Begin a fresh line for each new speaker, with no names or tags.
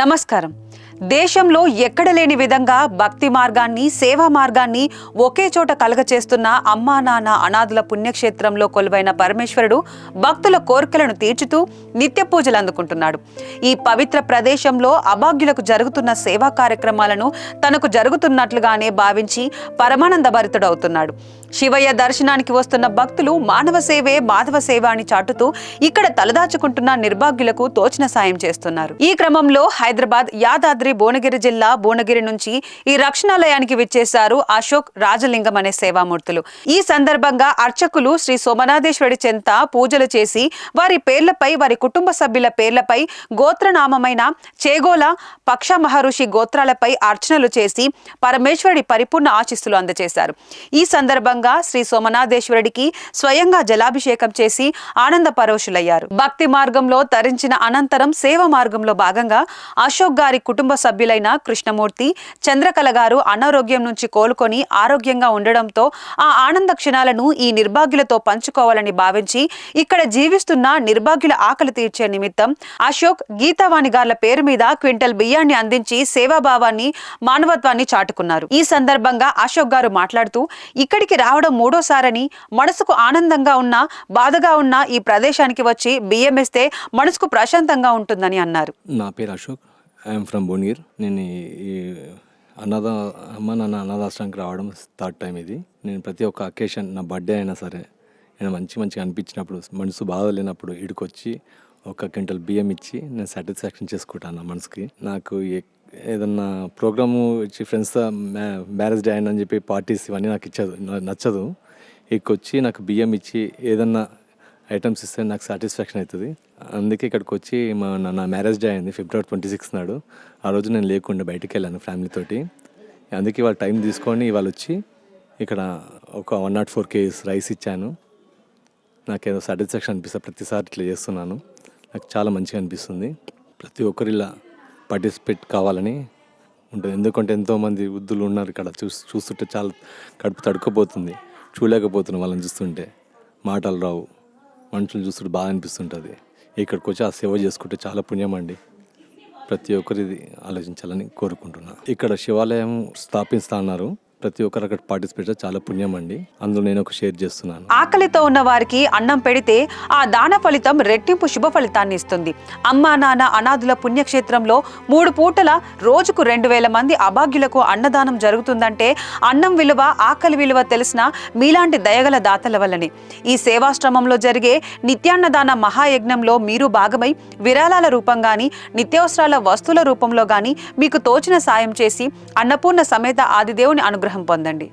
నమస్కారం. దేశంలో ఎక్కడ లేని విధంగా భక్తి మార్గాన్ని సేవా మార్గాన్ని ఒకే చోట కలగచేస్తున్న అమ్మా నాన్న అనాథుల పుణ్యక్షేత్రంలో కొలువైన పరమేశ్వరుడు భక్తుల కోరికలను తీర్చుతూ నిత్య పూజలు అందుకుంటున్నాడు. ఈ పవిత్ర ప్రదేశంలో అభాగ్యులకు జరుగుతున్న సేవా కార్యక్రమాలను తనకు జరుగుతున్నట్లుగానే భావించి పరమానంద భరితుడవుతున్నాడు. శివయ్య దర్శనానికి వస్తున్న భక్తులు మానవ సేవే మాధవ సేవ అని చాటుతూ ఇక్కడ తలదాచుకుంటున్న నిర్భాగ్యులకు తోచిన సాయం చేస్తున్నారు. ఈ క్రమంలో హైదరాబాద్ యాదాద్రి భువనగిరి జిల్లా భువనగిరి నుంచి ఈ రక్షణాలయానికి విచ్చేశారు అశోక్ రాజలింగం అనే సేవామూర్తులు. ఈ సందర్భంగా అర్చకులు శ్రీ సోమనాథేశ్వరి చెంత పూజలు చేసి వారి పేర్లపై వారి కుటుంబ సభ్యుల పేర్లపై గోత్రనామమైన చేగోల పక్ష మహర్షి గోత్రాలపై అర్చనలు చేసి పరమేశ్వరుడి పరిపూర్ణ ఆశీస్సులు అందజేశారు. ఈ సందర్భంగా శ్రీ సోమనాథేశ్వరుడికి స్వయంగా జలాభిషేకం చేసి ఆనంద పరోషులయ్యారు. భక్తి మార్గంలో తరించిన అనంతరం సేవ మార్గంలో భాగంగా అశోక్ గారి కుటుంబ సభ్యులైన కృష్ణమూర్తి చంద్రకళ గారు అనారోగ్యం నుంచి కోలుకొని ఆరోగ్యంగా ఉండడంతో ఆ ఆనంద క్షణాలను ఈ నిర్భాగ్యులతో పంచుకోవాలని భావించి ఇక్కడ జీవిస్తున్న నిర్భాగ్యుల ఆకలి తీర్చే నిమిత్తం అశోక్ గీతావాణి గార్ల పేరు మీద క్వింటల్ బియ్యాన్ని అందించి సేవాభావాన్ని మానవత్వాన్ని చాటుకున్నారు. ఈ సందర్భంగా అశోక్ గారు మాట్లాడుతూ ఇక్కడికి రావడం మూడోసారని మనసుకు ఆనందంగా ఉన్న బాధగా ఉన్న ఈ ప్రదేశానికి వచ్చి బియ్యం ఇస్తే మనసుకు ప్రశాంతంగా ఉంటుందని అన్నారు.
నా పేరు అశోక్. ఐఎమ్ ఫ్రమ్ భువనగిర్ నేను ఈ- అనాథ అమ్మ నాన్న అనాథాశ్రమానికి రావడం థర్డ్ టైం ఇది. నేను ప్రతి ఒక్క అకేషన్ నా బర్త్డే అయినా సరే నేను మంచి మంచిగా అనిపించినప్పుడు మనసు బాధ లేనప్పుడు ఇడికొచ్చి ఒక క్వింటల్ బియ్యం ఇచ్చి నేను సాటిస్ఫాక్షన్ చేసుకుంటాను నా మనసుకి. నాకు ఏదన్నా ప్రోగ్రాము ఇచ్చి ఫ్రెండ్స్తో మ్యారేజ్ డే అని చెప్పి పార్టీస్ ఇవన్నీ నాకు ఇచ్చదు నచ్చదు. ఇక్కడికి నాకు బియ్యం ఇచ్చి ఏదన్నా ఐటమ్స్ ఇస్తే నాకు సాటిస్ఫాక్షన్ అవుతుంది. అందుకే ఇక్కడికి వచ్చి మా నా- మ్యారేజ్ డే అయింది ఫిబ్రవరి ట్వంటీ సిక్స్ నాడు. ఆ రోజు నేను లేకుండా బయటికి వెళ్ళాను ఫ్యామిలీతోటి అందుకే వాళ్ళు టైం తీసుకొని వాళ్ళు వచ్చి ఇక్కడ ఒక one nought four kgs rice ఇచ్చాను. నాకేదో సాటిస్ఫాక్షన్ అనిపిస్తుంది. ప్రతిసారి ఇట్లా చేస్తున్నాను. నాకు చాలా మంచిగా అనిపిస్తుంది. ప్రతి ఒక్కరు ఇలా పార్టిసిపేట్ కావాలని ఉంటుంది. ఎందుకంటే ఎంతోమంది వృద్ధులు ఉన్నారు ఇక్కడ. చూ చూస్తుంటే చాలా కడుపు తడుకపోతుంది చూడలేకపోతున్నాం వాళ్ళని చూస్తుంటే. మాటలు రావు. మనుషులు చూస్తుంటే బాగా అనిపిస్తుంటుంది. ఇక్కడికి వచ్చి ఆ సేవ చేసుకుంటే చాలా పుణ్యం అండి. ప్రతి ఒక్కరిది ఆలోచించాలని కోరుకుంటున్నాను ఇక్కడ శివాలయం స్థాపిస్తా అన్నారు. ప్రతి ఒక్కరు అక్కడ పార్టిసిపేట్ చాలా పుణ్యం అండి. అందులో నేను ఒక షేర్ చేస్తున్నాను.
ఆకలితో ఉన్న వారికి అన్నం పెడితే ఆ దాన ఫలితం రెట్టింపు శుభ ఫలితాన్ని ఇస్తుంది. అమ్మా నాన్న అనాథుల పుణ్యక్షేత్రంలో మూడు పూటల రోజుకు రెండు వేల మంది అభాగ్యులకు అన్నదానం జరుగుతుందంటే అన్నం విలువ ఆకలి విలువ తెలిసిన మీలాంటి దయగల దాతల వల్లనే. ఈ సేవాశ్రమంలో జరిగే నిత్యాన్నదాన మహాయజ్ఞంలో మీరు భాగమై విరాళాల రూపం కానీ నిత్యావసరాల వస్తువుల రూపంలో కానీ మీకు తోచిన సాయం చేసి అన్నపూర్ణ సమేత ఆదిదేవుని అనుగ్రహం పొందండి.